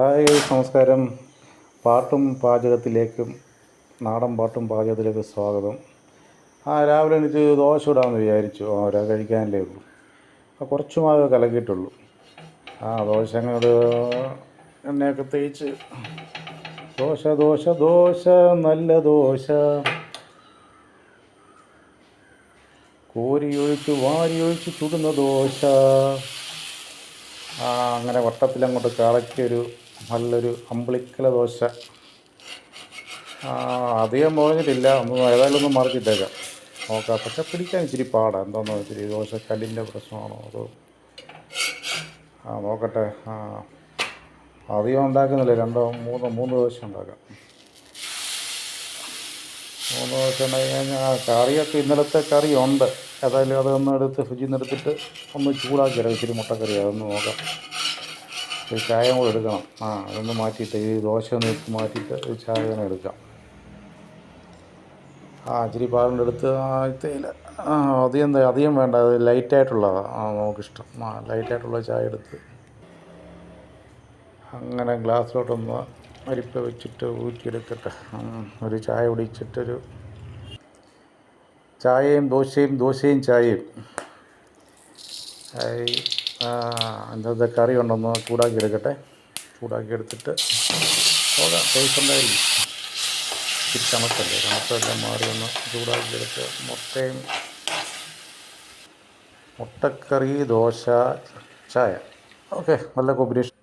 Hi നമസ്കാരം പാട്ടും പാചകത്തിലേക്കും നാടൻ പാട്ടും പാചകത്തിലേക്കും സ്വാഗതം. ആ രാവിലെ എനിക്ക് ദോശ ഇടാമെന്ന് വിചാരിച്ചു. ആ ഒരാൾ കഴിക്കാനല്ലേ ഉള്ളൂ. ആ കുറച്ച് മാവേ കലക്കിയിട്ടുള്ളൂ. ആ ദോശ അങ്ങോട്ട് എണ്ണയൊക്കെ തേച്ച്. ദോശ ദോശ ദോശ നല്ല ദോശ. കോരിയൊഴിച്ച് വാരിയൊഴിച്ച് ചുടുന്ന ദോശ. അങ്ങനെ വട്ടത്തിലങ്ങോട്ട് കളക്കിയൊരു നല്ലൊരു അമ്പിളിക്കല ദോശ. അധികം പോയിട്ടില്ല ഒന്ന് ഏതായാലും ഒന്ന് മറിച്ചിട്ടേക്കാം. നോക്കാം. പക്ഷെ പിടിക്കാൻ ഇച്ചിരി പാടാണ് എന്താണെന്ന് ഇച്ചിരി ദോശ കല്ലിന്റെ പ്രശ്നമാണോ അതോ? ആ നോക്കട്ടെ. ആ അധികം ഉണ്ടാക്കുന്നില്ല. രണ്ടോ മൂന്നോ മൂന്ന് ദോശ ഉണ്ടാക്കാം. മൂന്ന് ദോശ ഉണ്ടാക്കി കഴിഞ്ഞാൽ ആ കറിയൊക്കെ ഇന്നലത്തെ കറി ഉണ്ട്. ഏതായാലും അതൊന്ന് എടുത്ത് ഫ്രിഡ്ജിൽ നിന്ന് എടുത്തിട്ട് ഒന്ന് ചൂടാക്കിയിടാം ഇച്ചിരി മുട്ടക്കറി അതൊന്ന് നോക്കാം. ഒരു ചായ കൂടെ എടുക്കണം. ആ അതൊന്ന് മാറ്റിയിട്ട് ഈ ദോശ ഒന്ന് മാറ്റിയിട്ട് ഒരു ചായ തന്നെ എടുക്കാം. ആ ഇച്ചിരി പാലിന്റെ എടുത്ത്. ആ തേയില ആ അധികം അധികം വേണ്ട. അത് ലൈറ്റായിട്ടുള്ളതാണ് ആ നമുക്കിഷ്ടം. ആ ലൈറ്റായിട്ടുള്ള ചായ എടുത്ത്. അങ്ങനെ ഗ്ലാസ്സിലോട്ടൊന്ന് അരിപ്പ വെച്ചിട്ട് ഊറ്റിയെടുക്കട്ടെ. ഒരു ചായ കുടിച്ചിട്ടൊരു ചായയും ദോശയും ദോശയും ചായയും. ഇന്നത്തെ കറി ഉണ്ടൊന്ന് ചൂടാക്കി എടുക്കട്ടെ ചൂടാക്കി എടുത്തിട്ട് പോകാം ടേസ്റ്റ് ഉണ്ടായിരിക്കും ഇച്ചിരി തണുപ്പെല്ലാം മാറി ഒന്ന് ചൂടാക്കി എടുത്ത് മുട്ടയും മുട്ടക്കറി ദോശ ചായ. ഓക്കെ നല്ല കോമ്പിനേഷൻ